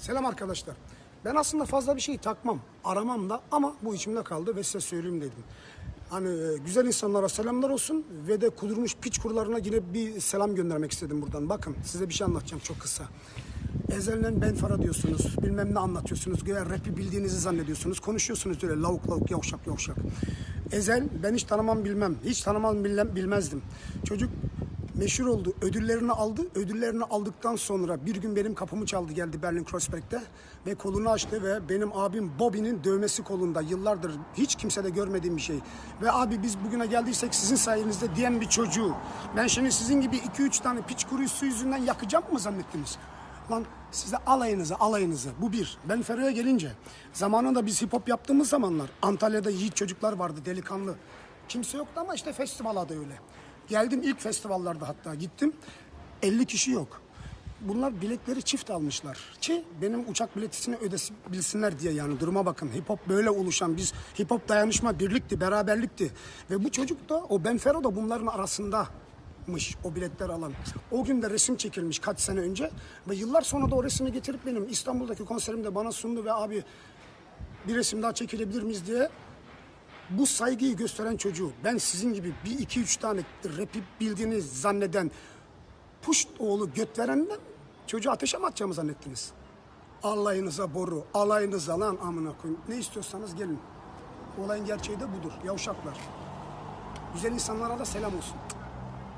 Selam arkadaşlar. Ben aslında fazla bir şey takmam, aramam da ama bu içimde kaldı ve size söyleyeyim dedim. Hani e, güzel insanlara selamlar olsun ve de kudurmuş piç kurularına yine bir selam göndermek istedim buradan. Bakın size bir şey anlatacağım çok kısa. Ezelden ben Fara diyorsunuz, bilmem ne anlatıyorsunuz, güya rapi bildiğinizi zannediyorsunuz. Konuşuyorsunuz öyle lavuk lavuk, yavşak yavşak. Ezel ben hiç tanımam bilmem, hiç tanımam bilmem, bilmezdim. Çocuk meşhur oldu. Ödüllerini aldı. Ödüllerini aldıktan sonra bir gün benim kapımı çaldı geldi Berlin Kreuzberg'de ve kolunu açtı ve benim abim Bobby'nin dövmesi kolunda. Yıllardır hiç kimsede görmediğim bir şey. Ve abi biz bugüne geldiysek sizin sayenizde diyen bir çocuğu. Ben şimdi sizin gibi 2-3 tane piç kurusu yüzünden yakacağım mı zannettiniz? Lan size alayınızı alayınızı. Bu bir. Ben Fero'ya gelince zamanında biz hip hop yaptığımız zamanlar Antalya'da yiğit çocuklar vardı delikanlı. Kimse yoktu ama işte festival adı öyle. Geldim ilk festivallarda hatta gittim. 50 kişi yok. Bunlar biletleri çift almışlar. Ki benim uçak biletisini ödebilsinler diye yani duruma bakın. Hip hop böyle oluşan biz hip hop dayanışma birlikti, beraberlikti. Ve bu çocuk da o Benfero da bunların arasındamış o biletler alan. O gün de resim çekilmiş kaç sene önce ve yıllar sonra da o resmi getirip benim İstanbul'daki konserimde bana sundu ve abi bir resim daha çekilebilir miyiz diye bu saygıyı gösteren çocuğu ben sizin gibi bir iki üç tane rapi bildiğini zanneden puşt oğlu göt verenden çocuğu ateşe mi atacağımı zannettiniz? Alayınıza boru, alayınıza lan amına koyayım. Ne istiyorsanız gelin. Olayın gerçeği de budur. Yavşaklar. Güzel insanlara da selam olsun.